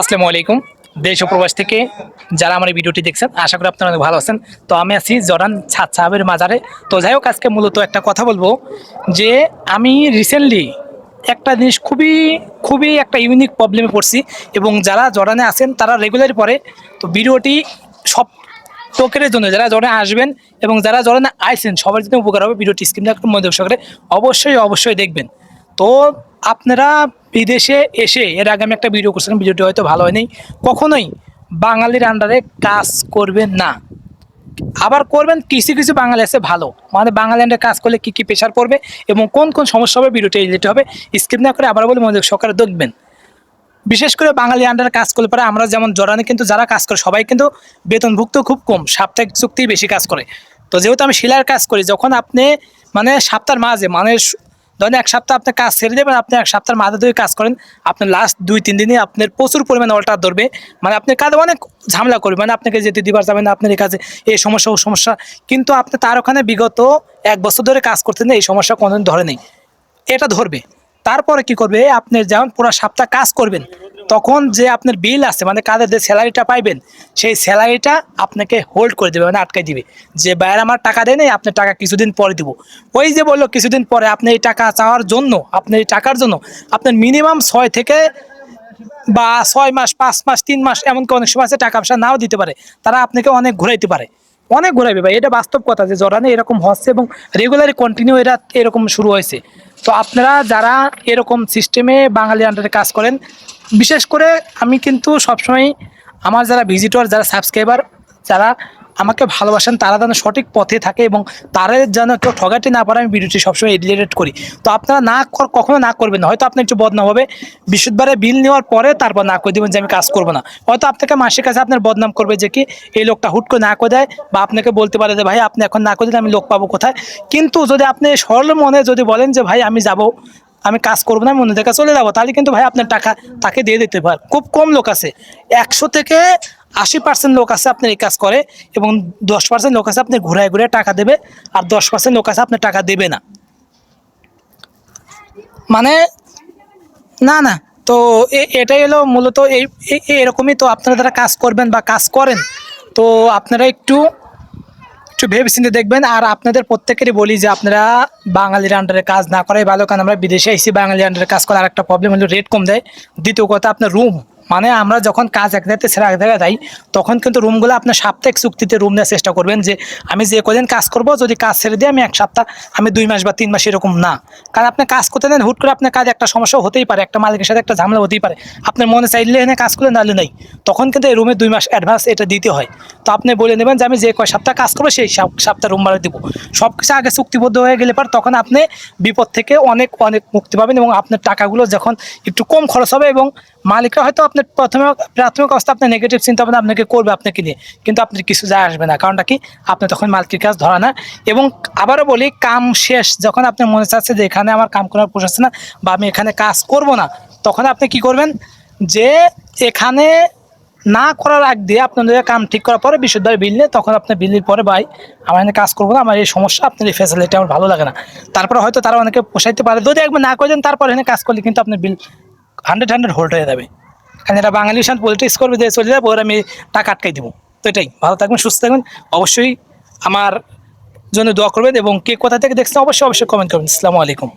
আসসালামু আলাইকুম। দেশ ও প্রবাস থেকে যারা আমার এই ভিডিওটি দেখছেন, আশা করি আপনারা ভালো আছেন। তো আমি আছি জরান ছাদ সাহেবের মাজারে। তো যাই হোক, আজকে মূলত একটা কথা বলব যে আমি রিসেন্টলি একটা জিনিস খুবই খুবই একটা ইউনিক প্রবলেমে পড়ছি এবং যারা জরানে আছেন, তারা রেগুলারই পরে তো ভিডিওটি সব লোকের জন্য, যারা জরানে আসবেন এবং যারা জরানে আইছেন, সবার জন্য উপকার হবে। ভিডিওটি স্ক্রিন একটু মধ্যে সহকারে অবশ্যই অবশ্যই দেখবেন। তো আপনারা বিদেশে এসে, এর আগে আমি একটা ভিডিও করছিলাম, ভিডিওটি হয়তো ভালো হয়নি, কখনোই বাঙালির আন্ডারে কাজ করবেন না। আবার করবেন, কিছু কিছু বাঙালি আছে ভালো। মানে বাঙালি আন্ডারে কাজ করলে কী কী প্রেশার পড়বে এবং কোন কোন সমস্যা হবে ভিডিওটি রিলেট হবে স্কিপ না করে আবার বলে, মনোযোগ সহকারে দেখবেন। বিশেষ করে বাঙালি আন্ডারে কাজ করলে পরে আমরা যেমন জরানে কিন্তু যারা কাজ করে, সবাই কিন্তু বেতনভুক্ত খুব কম, সাপ্তাহিক চুক্তি বেশি কাজ করে। তো যেহেতু আমি শিলার কাজ করি, যখন আপনি মানে সপ্তাহের মাঝে মানে ধরেন এক সপ্তাহ আপনি কাজ ছেড়ে দেবেন, আপনি এক সপ্তাহের মাথা ধরে কাজ করেন, আপনার লাস্ট দুই, তিন দিনে আপনার প্রচুর পরিমাণে অল্টার ধরবে। মানে আপনার কাজে অনেক ঝামেলা করবে মানে আপনাকে যেতে দিবার যাবেন আপনার এই কাজে এই সমস্যা, ও সমস্যা। কিন্তু আপনি তার ওখানে বিগত এক বছর ধরে কাজ করতেন এই সমস্যা কোনোদিন ধরে নেই। এটা ধরবে। তারপরে কি করবে, আপনি যেমন পুরো সপ্তাহ কাজ করবেন তখন যে আপনার বিল আছে মানে কাজের যে স্যালারিটা পাইবেন, সেই স্যালারিটা আপনাকে হোল্ড করে দেবে মানে আটকাই দিবে। যে বাইরে আমার টাকা দেয় নেই, আপনার টাকা কিছুদিন পরে দিব। ওই যে বলল, কিছুদিন পরে আপনি এই টাকা চাওয়ার জন্য, আপনি এই টাকার জন্য, আপনার মিনিমাম ছয় থেকে বা ছয় মাস, পাঁচ মাস, তিন মাস, এমনকি অনেক সময় আছে টাকা পয়সা নাও দিতে পারে। তারা আপনাকে অনেক ঘুরাইতে পারে। অনেক ঘুরাইবে ভাই, এটা বাস্তব কথা যে জরানে এরকম হচ্ছে এবং রেগুলারই কন্টিনিউ এরা এরকম শুরু হয়েছে। তো আপনারা যারা এরকম সিস্টেমে বাঙালি আন্ডারে কাজ করেন, বিশেষ করে আমি কিন্তু সবসময় আমার যারা ভিজিটর যারা সাবস্ক্রাইবার যারা আমাকে ভালোবাসেন, তারা যেন সঠিক পথে থাকে এবং তারা যেন কেউ ঠগাতে না পারে, আমি ভিডিওটি সবসময় রিলেটেড করি। তো আপনারা না কখনো না করবেন না, হয়তো আপনার একটু বদনাম হবে। বিশুদ্ধবারে বিল নেওয়ার পরে তারপর না করে দেবেন যে আমি কাজ করব না। হয়তো আপনাকে মাসের কাছে আপনার বদনাম করবে যে কি, এই লোকটা হুট করে না করে দেয় বা আপনাকে বলতে পারে যে, ভাই, আপনি এখন না করে দিলে আমি লোক পাবো কোথায়? কিন্তু যদি আপনি সরল মনে যদি বলেন যে, ভাই, আমি যাব, আমি কাজ করব না, আমি অন্য জায়গায় চলে যাব, তাহলে কিন্তু ভাই আপনার টাকা তাকে দিয়ে দিতে পারে। খুব কম লোক আছে। একশো থেকে আশি পার্সেন্ট লোক আছে আপনার এই কাজ করে এবং দশ পার্সেন্ট লোক আছে আপনি ঘুরায় ঘুরে টাকা দেবে আর দশ পার্সেন্ট লোক আছে আপনার টাকা দেবে না। মানে না না, তো এটাই হলো মূলত এই এরকমই তো আপনারা যারা কাজ করবেন বা কাজ করেন, তো আপনারা একটু একটু ভেবে চিন্তে দেখবেন আর আপনাদের প্রত্যেকেরই বলি যে আপনারা বাঙালির আন্ডারে কাজ না করাই ভালো, কারণ আমরা বিদেশে এসেছি বাঙালির আন্ডারে কাজ করার একটা প্রবলেম হলো রেট কম দেয়। দ্বিতীয় কথা, আপনার রুম মানে আমরা যখন কাজ এক জায়গাতে ছেড়ে এক জায়গায় যাই, তখন কিন্তু রুমগুলো আপনার সাপ্তাহিক চুক্তিতে রুম নেওয়ার চেষ্টা করবেন যে আমি যে কদিন কাজ করব, যদি কাজ ছেড়ে দিই আমি এক সপ্তাহ, আমি দুই মাস বা তিন মাস এরকম না। কারণ আপনি কাজ করতে দেন, হুট করে আপনার কাজ একটা সমস্যা হতেই পারে, একটা মালিকের সাথে একটা ঝামেলা হতেই পারে। আপনার মনে চাইলে এনে কাজ করলে নাহলে নেই। তখন কিন্তু এই রুমে দুই মাস অ্যাডভান্স এটা দিতে হয়। তো আপনি বলে নেবেন যে আমি যে কয় সপ্তাহ কাজ করব, সেই সপ- সপ্তাহ রুম ভাড়া দেবো। সব কিছু আগে চুক্তিবদ্ধ হয়ে গেলে পর তখন আপনি বিপদ থেকে অনেক অনেক মুক্তি পাবেন এবং আপনার টাকাগুলো যখন একটু কম খরচ হবে এবং মালিকরা হয়তো আপনার প্রথমে প্রাথমিক অবস্থা, আপনার নেগেটিভ চিন্তা ভাবনা আপনাকে করবে আপনাকে নিয়ে। কিন্তু আপনার কিছু যায় আসবে না। কারণটা কি? আপনি তখন মালিকের কাজ ধরা না। এবং আবারও বলি, কাম শেষ। যখন আপনার মনে চাচ্ছে যে এখানে আমার কাম করার পোষাচ্ছে না বা আমি এখানে কাজ করব না, তখন আপনি কি করবেন? যে এখানে না করার আগ দিয়ে আপনাদের কাম ঠিক করার পরে বিশুদ্ধভাবে বিল নিয়ে তখন আপনার বিলের পরে, ভাই, আমার এখানে কাজ করব না। আমার এই সমস্যা, আপনার এই ফ্যাসিলিটি আমার ভালো লাগে না। তারপরে হয়তো তারা অনেকে পোষাইতে পারে। যদি একবার না করে দেন, তারপর এখানে কাজ করলে কিন্তু আপনার বিল হান্ড্রেড হান্ড্রেড হোল্ড হয়ে যাবে। কারণ এটা বাঙালি সাথে পলিটিক্স করবে যে চলে যাবে, ওরা আমি টাকা আটকাই দেবো। তো এটাই। ভালো থাকবেন, সুস্থ থাকবেন। অবশ্যই আমার জন্য দোয়া করবেন এবং কে কোথা থেকে দেখছেন, অবশ্যই অবশ্যই কমেন্ট করবেন। আসসালামু আলাইকুম।